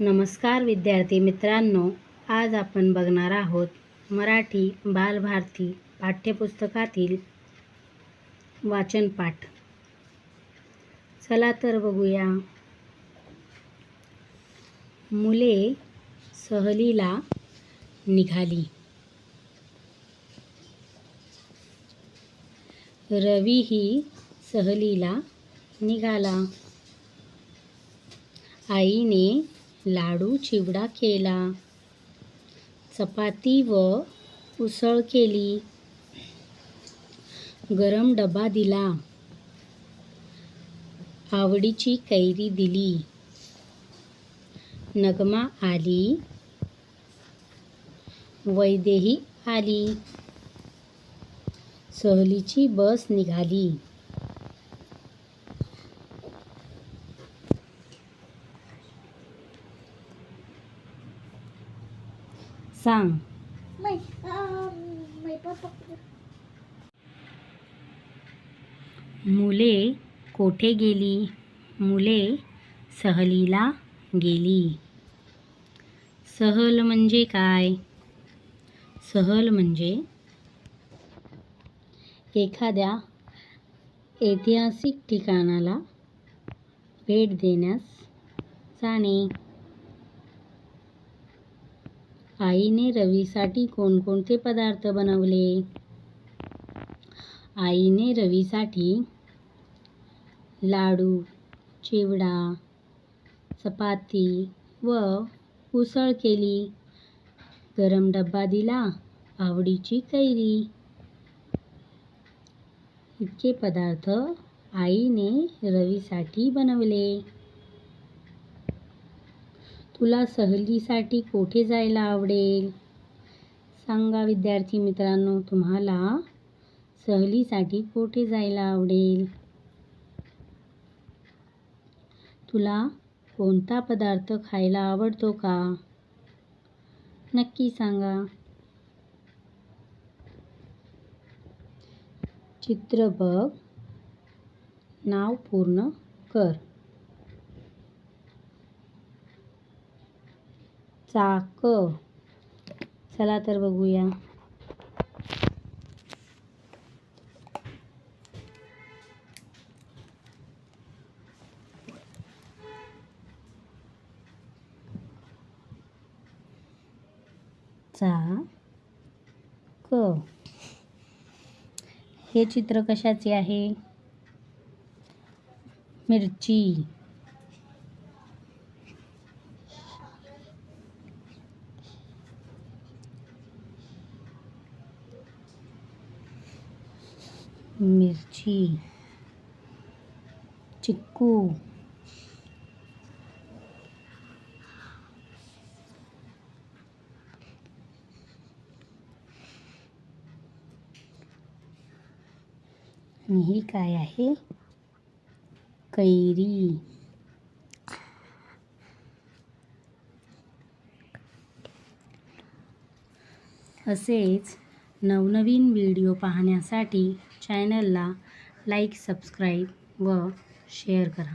नमस्कार विद्यार्थी मित्रांनो आज आपण बघणार आहोत मराठी बालभारती पाठ्यपुस्तकातील वाचनपाठ. चला तर बघूया. मुले सहलीला निघाली. रवी ही सहलीला निघाला. आईने लाडू चिवडा केला. चपाती व उसळ केली. गरम डबा दिला. आवडीची कैरी दिली. नगमा आली. वैदेही आली. सहलीची बस निघाली. सांग. May, um, may papak. मुले कोठे गेली? मुले सहलीला गेली. सहल म्हणजे काय? सहल म्हणजे एखाद्या ऐतिहासिक ठिकाणाला भेट देण्यास जाणे. आईने रवीसाठी कोणकोणते पदार्थ बनवले? आईने रवीसाठी लाडू चिवडा चपाती व उसळ केली. गरम डब्बा दिला आवडीची कैरी. इतके पदार्थ आईने रवीसाठी बनवले. तुला सहलीसाठी कोठे जायला आवडेल? सांगा विद्यार्थी मित्रांनो तुम्हाला सहलीसाठी कोठे जायला आवडेल? तुला कोणता पदार्थ खायला आवडतो का? नक्की सांगा. चित्र बघ. नाव पूर्ण कर. चाक. चला तर बघूया. चा क हे चित्र कशाचे आहे? मिरची. मिरची चिक्कू आणि ही काय आहे? कैरी. असेच नवनवीन व्हिडिओ पाहण्यासाठी चॅनलला लाईक सबस्क्राईब व शेअर करा.